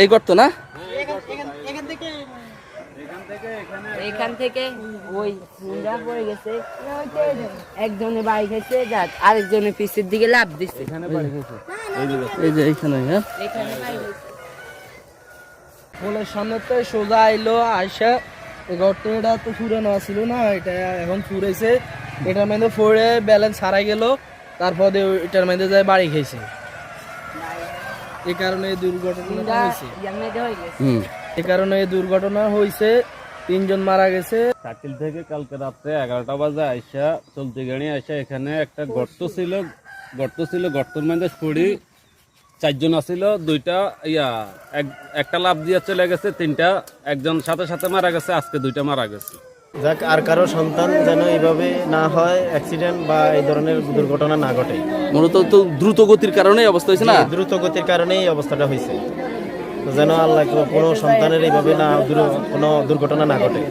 এই গর্ত না? এখান থেকে ওই মুন্ডা পড়ে গেছে একজনে বাইক হয়েছে যাক পিছের দিকে লাভ দিচ্ছে এই যে এইখানে হ্যাঁ? পোলের সামনে তো সোজা আইলো আইসা এই ঘরটা এটা তো পুরানো ছিল না এটা এখন ফুরেছে এটার মধ্যে ফোরে ব্যালেন্স হারাই গেল তারপরে এটার মধ্যে যায় বাড়ি খেয়েছে এই কারণে এই দুর্ঘটনাটা হয়েছে। হয়ে হুম। এই কারণে এই দুর্ঘটনা হয়েছে তিনজন মারা গেছে। সাইকেল থেকে কালকে রাত্রে এগারোটা বাজে আইসা চলতি গাড়ি আইসা এখানে একটা গর্ত ছিল গর্ত ছিল গর্তের মধ্যে পড়ি চারজন আছিল দুইটা ইয়া এক- একটা লাভ দিয়ে চলে গেছে তিনটা একজন সাথে সাথে মারা গেছে আজকে দুইটা মারা গেছে। যাক আর কারও সন্তান যেন এইভাবে না হয় অ্যাক্সিডেন্ট বা এই ধরনের দুর্ঘটনা না ঘটে। মূলত তো দ্রুত গতির কারণেই অবস্থা হয়েছে না? দ্রুত গতির কারণেই অবস্থাটা হয়েছে। যেন আল্লাহ কোনো সন্তানের এইভাবে না কোনো দুর্ঘটনা না ঘটে।